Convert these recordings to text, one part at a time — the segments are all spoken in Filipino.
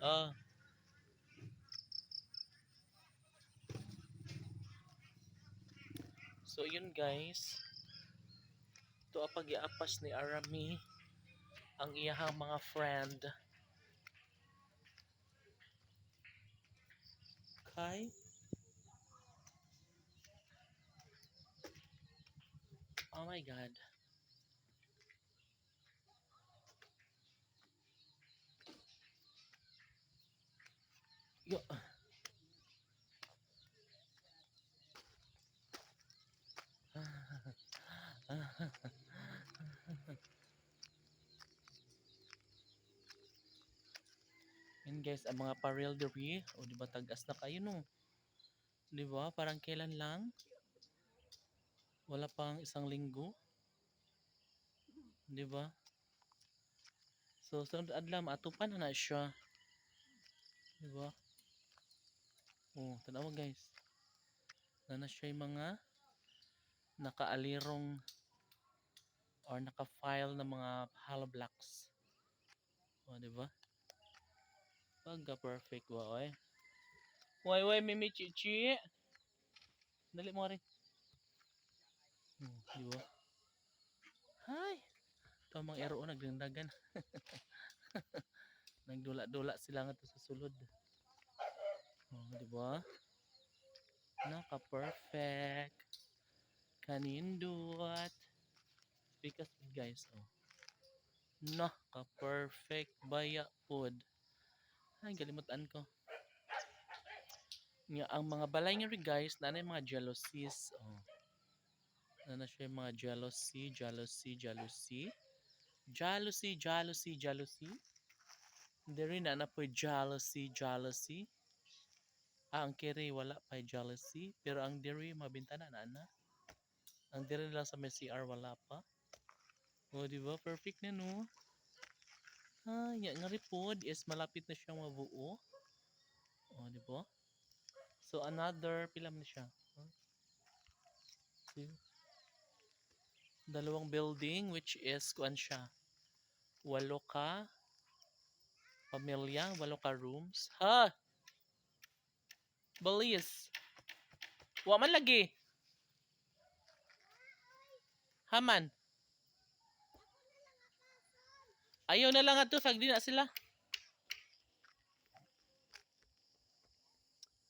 Ah. So yun guys. Ito ang pag-iapas ni Arami ang iyahang mga friend. Kay Oh my god. Yo. Yun guys, ang mga parel debris, o di ba tagas na kayo no? Di ba? Parang kailan lang? Wala pang isang linggo. Di ba? So, sunod adlaw, maatupan na na siya. Di ba? Oh, tanawa guys. Na na siya mga nakaalirong or naka-file na mga hollow blocks. O, di ba? Pagka perfect ba, oy. Way, way, mimi chichi. Dali mo rin. Hmm, di ba? Hay! Ito mga ero nagdandagan. Nagdula-dula sila nga to sa sulod. Oh, di ba? Naka-perfect. Kanindot. Because guys, oh. Naka-perfect baya pod. Ay, galimutan ko. Nga, ang mga balay nga rin guys, na yung mga jealousies. Oh. Na na siya yung mga jealousy, jealousy, jealousy. Jealousy, jealousy, jealousy. Hindi rin na na po jealousy, jealousy. Ah, ang kere wala pa jealousy. Pero ang diri mabintana na na. Ang diri lang sa may CR wala pa. O, di ba? Perfect na no? Ah, nga nga repod is malapit na siyang mabuo. O, di ba? So, another, pila man siya? Huh? Two. Dalawang building, which is, kuan siya? Walo ka pamilya, walo ka rooms. Ha! Balis. Wa man lagi. Haman. Ayaw na lang ato, sagdi na sila.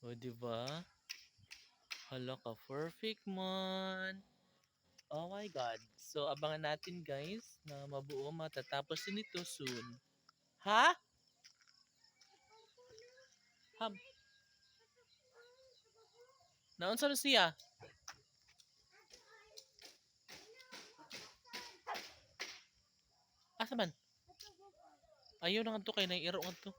O, di ba? Hala ka, perfect man. Oh my God. So, abangan natin guys na mabuo matatapos din ito soon. Ha? Ham. Naunsa na siya? Asa man? Ayaw na nga to kay naiiro nga to.